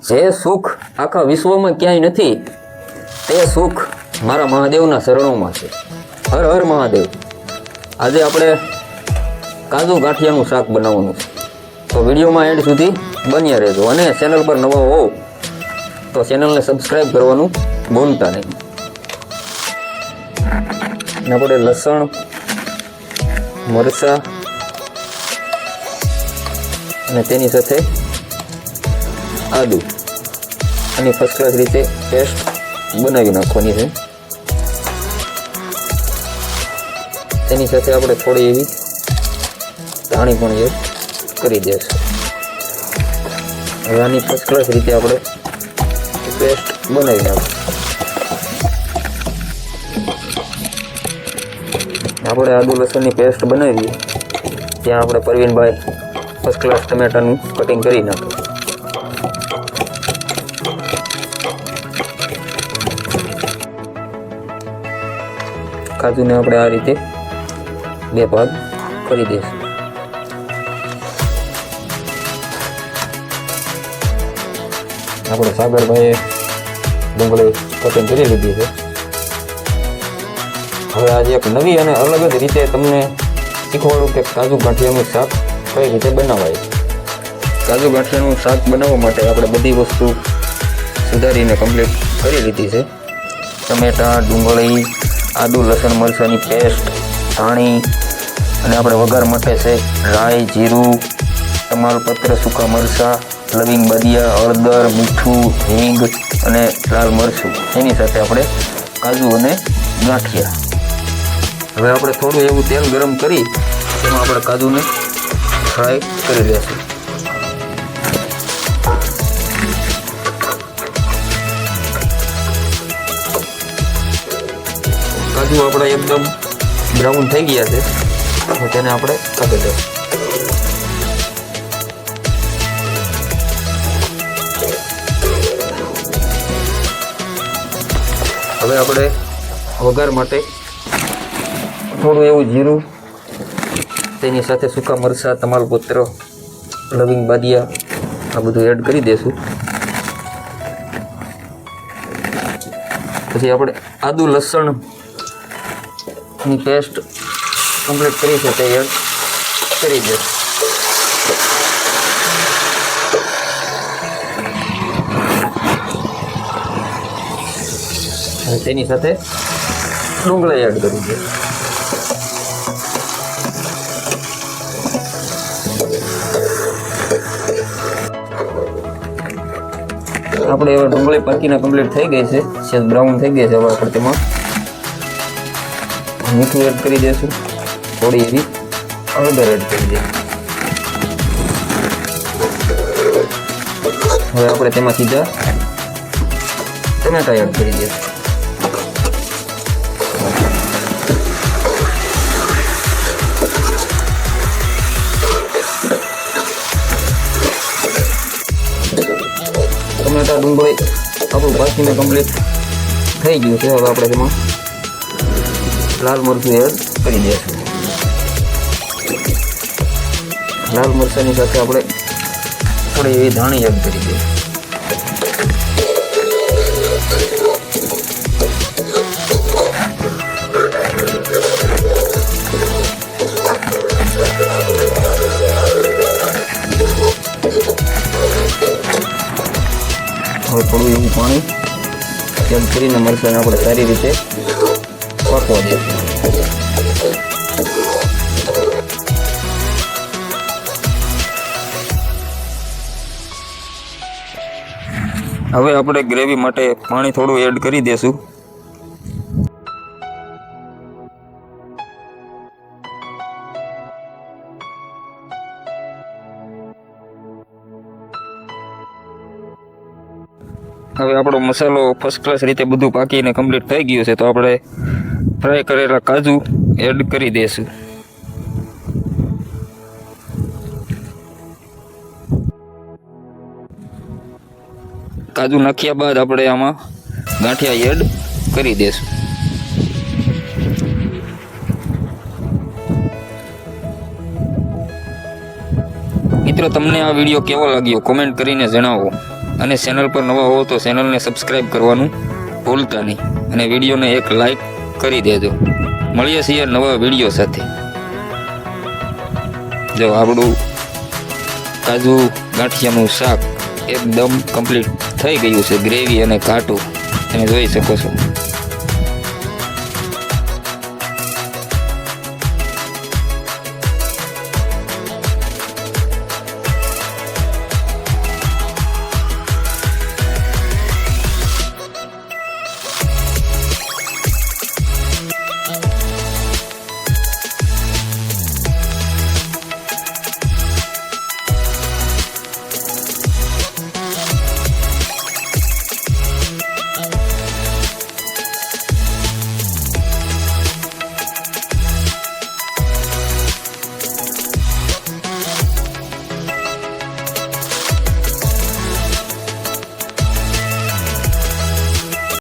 જે સુખ આખા વિશ્વમાં ક્યાંય નથી, તે સુખ મારા મહાદેવના શરણોમાં છે. હર હર મહાદેવ. આજે આપણે કાજુ ગાંઠિયાનું શાક બનાવવાનું છે. તો વિડીયોમાં એન્ડ સુધી બન્યા રહેજો અને ચેનલ પર નવા હોવ, તો ચેનલને સબસ્ક્રાઈબ કરવાનું ભૂલતા નહીં. અને આપણે લસણ, મરચાં અને તેની સાથે આદુ. અને ફર્સ્ટ ક્લાસ રીતે પેસ્ટ બનાવી નાખવાની છે. તેની સાથે આપણે થોડી એવી ધાણી પણ એડ કરી દઈશું હવે આની ફર્સ્ટ ક્લાસ રીતે આપણે પેસ્ટ બનાવી નાખીશું. આપણે આદુ લસણની પેસ્ટ બનાવી. ત્યાં આપણે પરવીનભાઈ ફર્સ્ટ ક્લાસ ટમેટાનું કટિંગ કરી નાખ્યું કાજુને આપણે આ રીતે બે ભાગ કરી દઈશું. આપણે સાગરભાઈએ ડુંગળી કટિંગ કરી લીધી છે. હવે આજે એક નવી અને અલગ જ રીતે તમને શીખવાડું કે કાજુ ગાંઠિયાનું શાક કઈ રીતે બનાવાય. કાજુ ગાંઠિયાનું શાક બનાવવા માટે આપણે બધી વસ્તુ સુધારીને કમ્પ્લીટ કરી લીધી છે. ટમેટાં, ડુંગળી આદુ, લસણ, મરચાંની પેસ્ટ ધાણી અને આપણે વઘાર માટે છે રાઈ, જીરું, તમાલપત્ર, સૂકા મરચાં, લવિંગ બદિયા, હળદર, મીઠું, હિંગ અને લાલ મરચું. એની સાથે આપણે કાજુ અને ગાંઠિયા. હવે આપણે થોડું એવું તેલ ગરમ કરી, તેમાં આપણે કાજુને ફ્રાય કરી લેશું. કાજુ આપણે એકદમ બ્રાઉન થઈ ગયા છે. તો તેને આપણે કાઢી દઉં હવે આપણે વઘાર માટે થોડું એવું જીરું, તેની સાથે સૂકા મરચાં, તમાલપત્ર, લવિંગ બાદિયા, આ બધું એડ કરી દઈશું પછી આપણે આદુ લસણની ટેસ્ટ કમ્પ્લીટ કરી છે, તે એડ કરી દઈશું અને તેની સાથે ડુંગળા એડ કરી દે. આપણે હવે ડુંગળી પાકીને કમ્પ્લીટ થઈ ગઈ છે. બ્રાઉન થઈ ગઈ છે હવે આપણે તેમાં મીઠું એડ કરી દઈશું થોડી એવી હળદર એડ કરી દઈશું હવે આપણે તેમાં સીધા ટમેટા એડ કરી દઈશું ટમેટા ડુંગળી આપણું પાકીને કમ્પ્લીટ થઈ ગયું છે હવે આપણે તેમાં લાલ મરચું એડ કરી દઈશું લાલ મરચાંની સાથે આપણે થોડી એવી ધાણી એડ કરી દઈએ. હવે થોડું એવું પાણી તેમ કરીને મરચાંને આપણે સારી રીતે પાકવા હવે આપણે ગ્રેવી માટે પાણી થોડું એડ કરી દેશું. હવે આપણો મસાલો ફર્સ્ટ ક્લાસ રીતે બધું પાકીને કમ્પ્લીટ થઈ ગયું છે, તો આપણે ફ્રાય કરેલા કાજુ એડ કરી દઈશું કાજુ નાખ્યા બાદ આપણે આમાં ગાંઠિયા એડ કરી દઈશું મિત્રો, તમને આ વીડિયો કેવો લાગ્યો કોમેન્ટ કરીને જણાવો. અને ચેનલ પર નવા હો તો ચેનલને સબસ્ક્રાઈબ કરવાનું ભૂલતા નહીં. અને વિડીયોને એક લાઈક કરી દેજો. મળીએ છીએ નવા વીડિયો સાથે. જો આપણું કાજુ ગાંઠિયાનું શાક એકદમ કમ્પ્લીટ થઈ ગયું છે. ગ્રેવી અને કાટું તમે જોઈ શકો છો.